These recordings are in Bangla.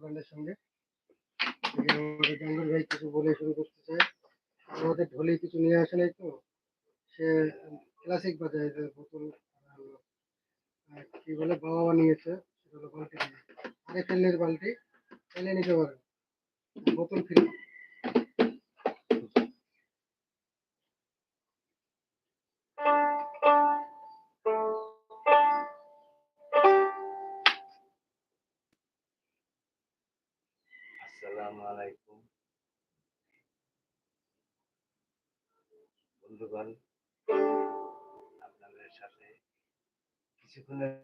ব্যান্ডের সঙ্গে। আমাদের ভাই কিছু বলে শুরু করতে চাই আমাদের ঢোলে কিছু নিয়ে আসে নাই তো? সে ক্লাসিক বাজায় বোতল কি বলে বাবা বানিয়েছে সেটা হলো বালতি নিয়ে। আরে ফেলে নিতে পারেন। বোতল ফ্রি আসসালামু বন্ধুগণ আপনাদের সাথে কিছুক্ষণের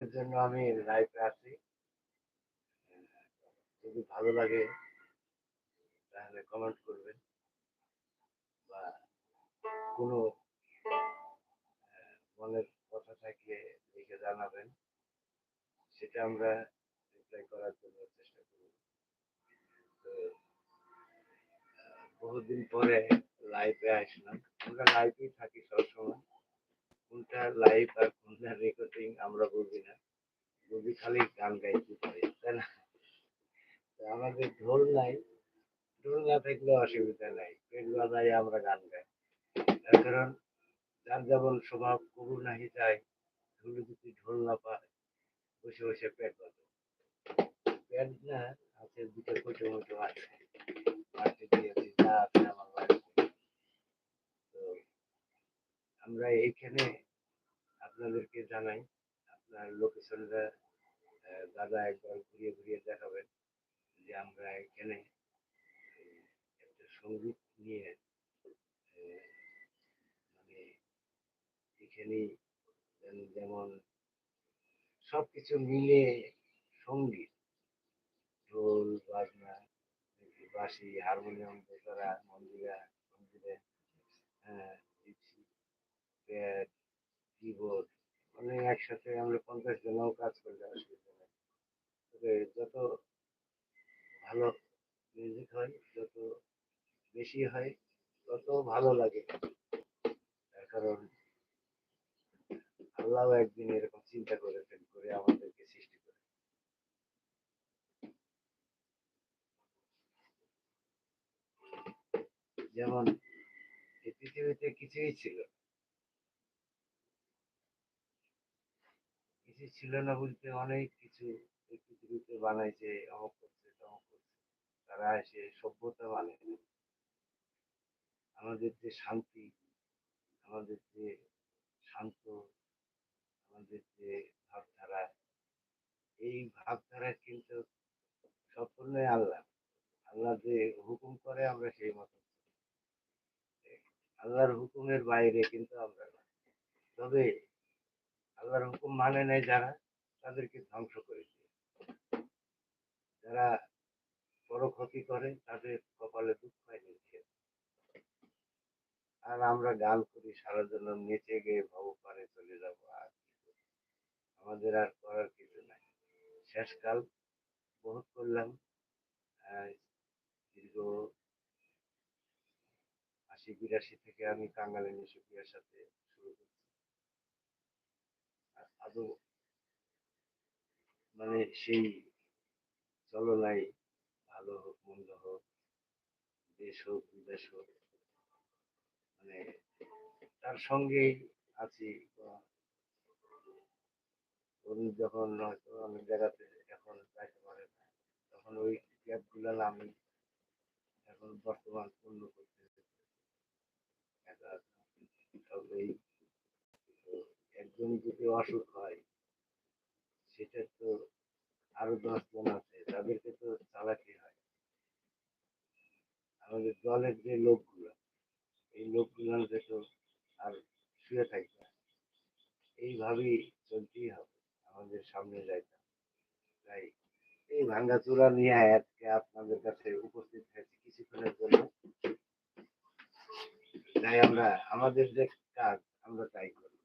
জন্য আমি লাইভে আছি। যদি ভালো লাগে তাহলে কমেন্ট করবেন বা কোনো মনের কথা থাকলে লিখে জানাবেন। সেটা আমরা রিপ্লাই করার জন্য চেষ্টা আহ, বহুদিন পরে লাইভে আসলাম। আমরা লাইভেই থাকি সবসময়। কোনটা লাইভ আর কোনটা রেকর্ডিং আমরা বুঝি না। বুঝি খালি গান গাইতে পারি, তাই না? আমাদের ঢোল নাই। ঢোল না থাকলে অসুবিধা নাই। পেট বাজাই আমরা গান গাই। তার কারণ যার যেমন স্বভাব, কবু নাহি যায় ঢোল যদি ঢোল না পায়, বসে বসে পেট বাজে পেট না আছে, দুটো কোটো মোটো আছে। মাটি দিয়েছি যা আছে আমার তো আমরা এইখানে আপনাদেরকে জানাই, আপনার লোকেশনটা দাদা একবার ঘুরিয়ে ঘুরিয়ে দেখাবেন যে আমরা এখানে একটা সংগীত নিয়ে মানে এখানেই যেমন সবকিছু মিলে সংগীত ঢোল বাজনা বাঁশি, হারমোনিয়াম বেতারা মন্দিরা, মন্দিরে হ্যাঁ কিবোর্ড মানে একসাথে আমরা পঞ্চাশ জনও কাজ করলে অসুবিধা নেই। তবে যত ভালো মিউজিক হয়, যত বেশি হয়, তত ভালো লাগে। কারণ আল্লাহ একদিন এরকম চিন্তা করে যেমন এই পৃথিবীতে কিছুই ছিল। কিছু ছিল না বলতে অনেক কিছু এই পৃথিবীতে বানাইছে, অমুক করছে, তমুক করছে তারা এসে সভ্যতা মানে আমাদের যে শান্তি, আমাদের যে শান্ত, আমাদের যে ভাবধারা, এই ভাবধারা কিন্তু সম্পূর্ণই আল্লাহ আল্লাহ যে হুকুম করে, আমরা সেই মতো। আল্লাহর হুকুমের বাইরে কিন্তু আমরা না। তবে আল্লাহর হুকুম মানে নাই যারা তাদেরকে ধ্বংস করে দিয়ে। যারা বড় ক্ষতি করে তাদের কপালে দুঃখ নিচ্ছে। আর আমরা গান করি সারা জন্য নেচে গিয়ে ভব পারে চলে যাব, আর আমাদের আর করার কিছু নাই। শেষকাল বহুত করলাম। দীর্ঘ আশি বিরাশি থেকে আমি কাঙ্গালি নিশুকিয়ার সাথে শুরু করছি। আদৌ মানে সেই চলনাই ভালো হোক, মন্দ হোক, দেশ হোক, বিদেশ হোক মানে তার সঙ্গেই আছি। উনি যখন হয়তো অনেক জায়গাতে এখন যাইতে পারে না, তখন ওই গ্যাপগুলো আমি এখন বর্তমান পূর্ণ করতে একা সব এই তো একজন যদি অসুখ হয় সেটা তো আরও দশ জন আছে তাদেরকে তো চালাতে হয় আমাদের দলের যে লোকগুলো, এই লোকগুলোকে তো আর শুয়ে থাকবে এইভাবেই চলতেই হবে আমাদের সামনে যাইতে হবে। তাই এই ভাঙ্গাচুরা নিয়ে আজকে আপনাদের কাছে উপস্থিত হয়েছি, কিছুক্ষণের জন্য তাই আমরা আমাদের যে কাজ আমরা তাই করি।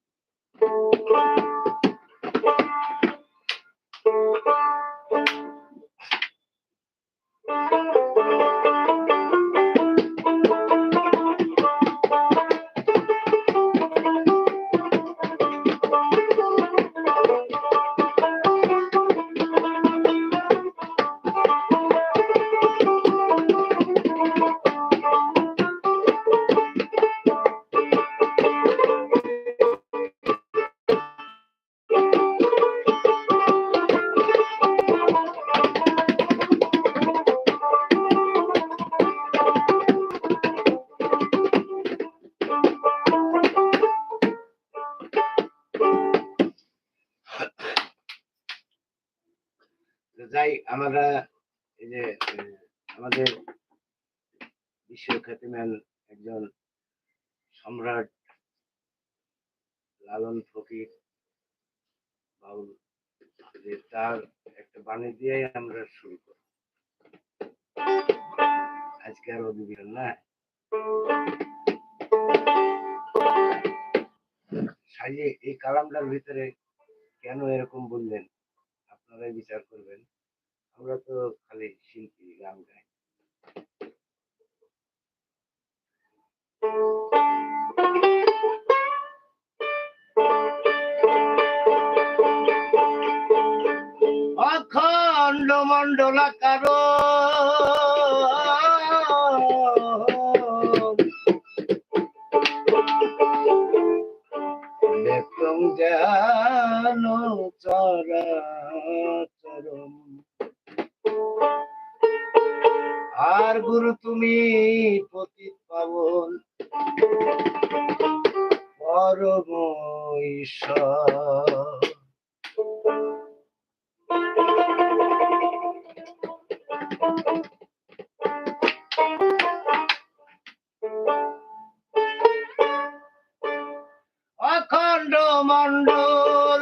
আমরা এই যে আমাদের বিশ্বখ্যাতিমান একজন সম্রাট লালন ফকির বাউল যে তার একটা বাণী দিয়েই আমরা শুরু করি আজকে আর অধিবেশন না। সাজিয়ে এই কালামটার ভিতরে কেন এরকম বললেন? আপনারাই বিচার করবেন। আমরা তো খালি শিল্পী গান গাই। তুমি পতিত পাবন। পরম অখণ্ড মণ্ডল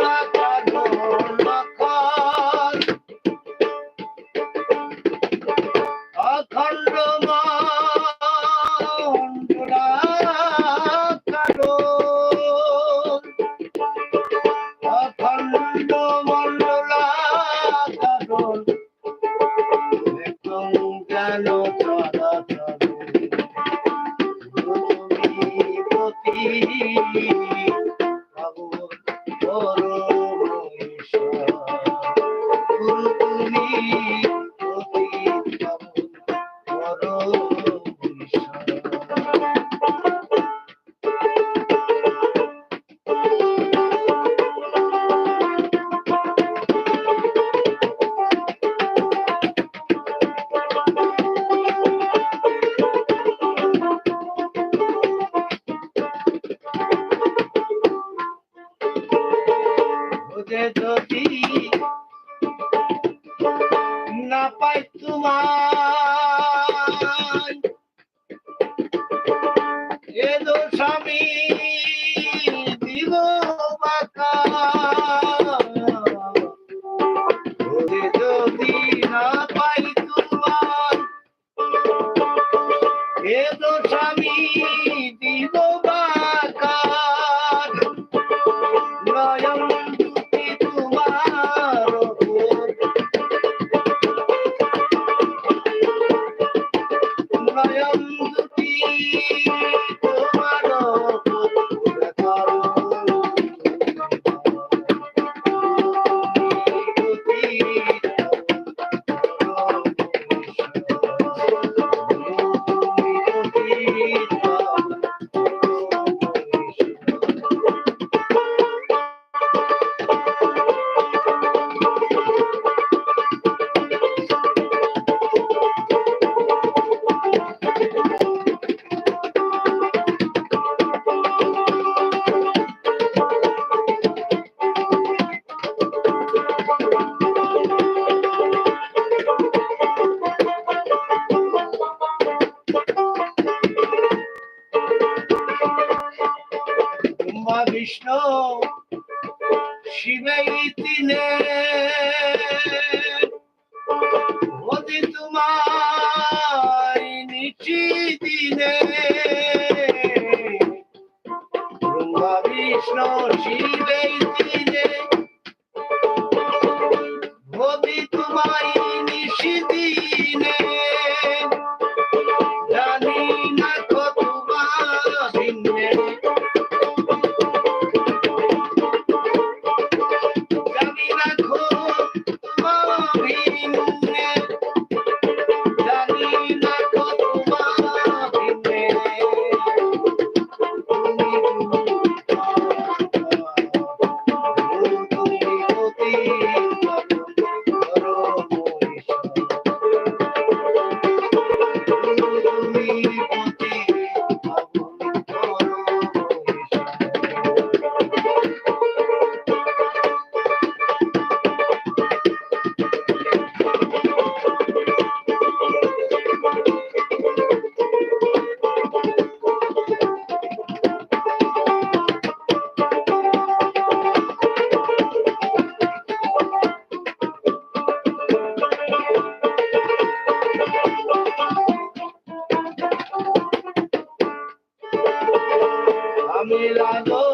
Jesus! বিষ্ণু শিবাই তিনে। হতে তোমার নিচি দিনে ব্রহ্মা বিষ্ণু শিবাই তিনে। Milano.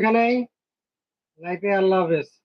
এখানেই। লাইফে আল্লাহ হাফেজ।